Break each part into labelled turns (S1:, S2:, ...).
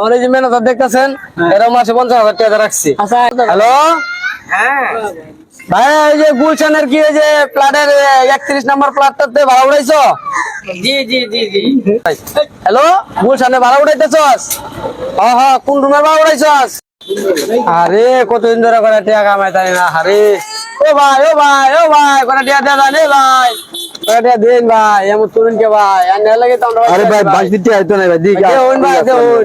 S1: আমার এই যে ম্যানেজার দেখতেছেন এরা মাসে পঞ্চাশ হাজার টাকা রাখছি।
S2: আচ্ছা
S1: হ্যালো? ভাই এই যে গুলশানের কি এই যে প্লাটের একত্রিশ নাম্বার প্লাটটাতে ভাড়া উঠাইছো?
S2: জি জি জি জি।
S1: হ্যালো? গুলশানে ভাড়া উঠাইতেছস? হ হ কোন রুমের ভাড়া উঠাইছস? আরে কতদিন ধরে করে টাকা কামাই তাই না আরে ও ভাই ও ভাই ও ভাই করে টাকা দেওয়া যায় নে ভাই। করে টাকা ভাই এমন তরুণ কে ভাই? আর নেওয়া লাগে তো আমরা
S3: আরে ভাই বাইক দিতে আইতো না ভাই দিক
S1: দেখুন ভাই দেখুন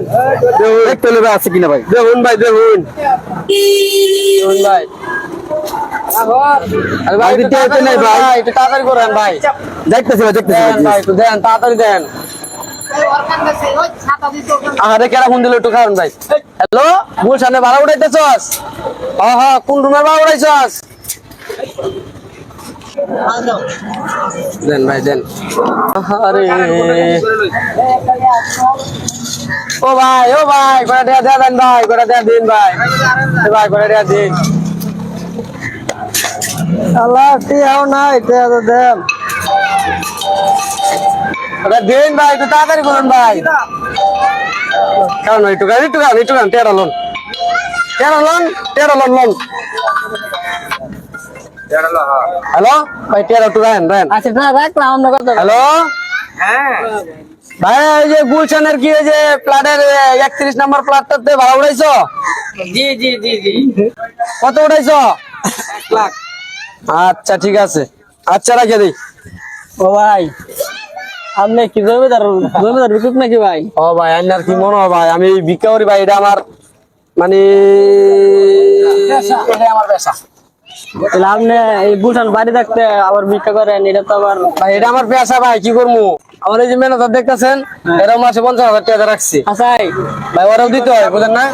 S3: দেখতে হলে ভাই আছে কিনা ভাই?
S1: দেখুন ভাই দেখুন দেখুন ভাই। আরে ভাই
S3: ভাই, দিতে হইতো
S1: তাড়াতাড়ি করেন
S3: ভাই।
S1: ভাই একটু তাড়াতাড়ি করেন ভাই।
S3: দেখতেছি ভাই দেখতেছি
S1: ভাই একটু দেন তাড়াতাড়ি দেন। আরে কেরা ফোন দিল একটু খাওয়ান ভাই। হ্যালো ভাড়া উঠাইতেছস? কোন রুমের ভাড়া উঠাইছস? দেন ভাই, দেন। আরে ও ভাই ও ভাই করে দেয়া দেয়া দেন ভাই করে দেয়া দিন ভাই। ভাই করে দেয়া দিন। আল্লাহ টিয়াও নাই টিয়া তো দেন? দিন ভাই, একটু তাড়াতাড়ি করুন ভাই। কারণ একটু গাড়ি একটু গাড়ি একটু গান তেরো লোন। তেরো লোন তেরো লোন লোন। হ্যালো ভাই তেরো একটু রায়ন রায়ন
S2: আচ্ছা না রাখলাম আমরা কত
S1: হ্যালো হ্যাঁ ভাই এই যে গুলশানের কি এই যে প্লাটের একত্রিশ নাম্বার প্লাটটাতে ভাড়া উঠাইছো
S2: জি জি জি জি
S1: কত উঠাইছো আচ্ছা ঠিক আছে। আচ্ছা রাখে দিই
S2: ও ভাই আপনি কি জমিদার জমিদার বিকুপ নাকি ভাই?
S1: ও ভাই আইনার কি মনে হয় ভাই? আমি ভিক্ষা করি ভাই এটা আমার মানে আমার পেশা।
S2: তাহলে আপনি এই বুলটান বাড়ি থাকতে আবার ভিক্ষা করেন এটা তো আবার
S1: ভাই এটা আমার পেশা ভাই কি করব আমার এই যে ম্যানেজার দেখতেছেন এরা মাসে পঞ্চাশ হাজার টাকা রাখছি।
S2: আচ্ছা
S1: ভাই। ওরাও দিতে হয় বুঝেন না?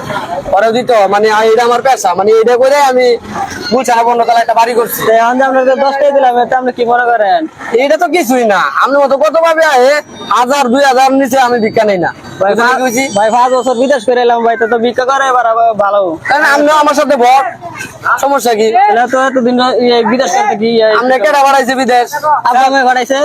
S1: ওরাও দিতে হয় মানে এটা আমার পেশা মানে এটা করে আমি একটা বাড়ি করছি।
S2: তো এখন যে আপনাকে দশটাই দিলাম এটা আপনি কি মনে করেন?
S1: এটা তো কিছুই না আপনি মতো কত ভাবে হাজার দুই হাজার নিচে আমি ভিক্ষা নেই না।
S2: ভাই ভাই পাঁচ বছর বিদেশ করে এলাম ভাই তো তো ভিক্ষা করে এবার ভালো।
S1: কারণ আপনিও আমার সাথে ভর সমস্যা কি?
S2: তো এতদিন ইয়ে বিদেশ করতে কি
S1: আপনি কেটা বাড়াইছে বিদেশ?
S2: আপনার ঘটাইছে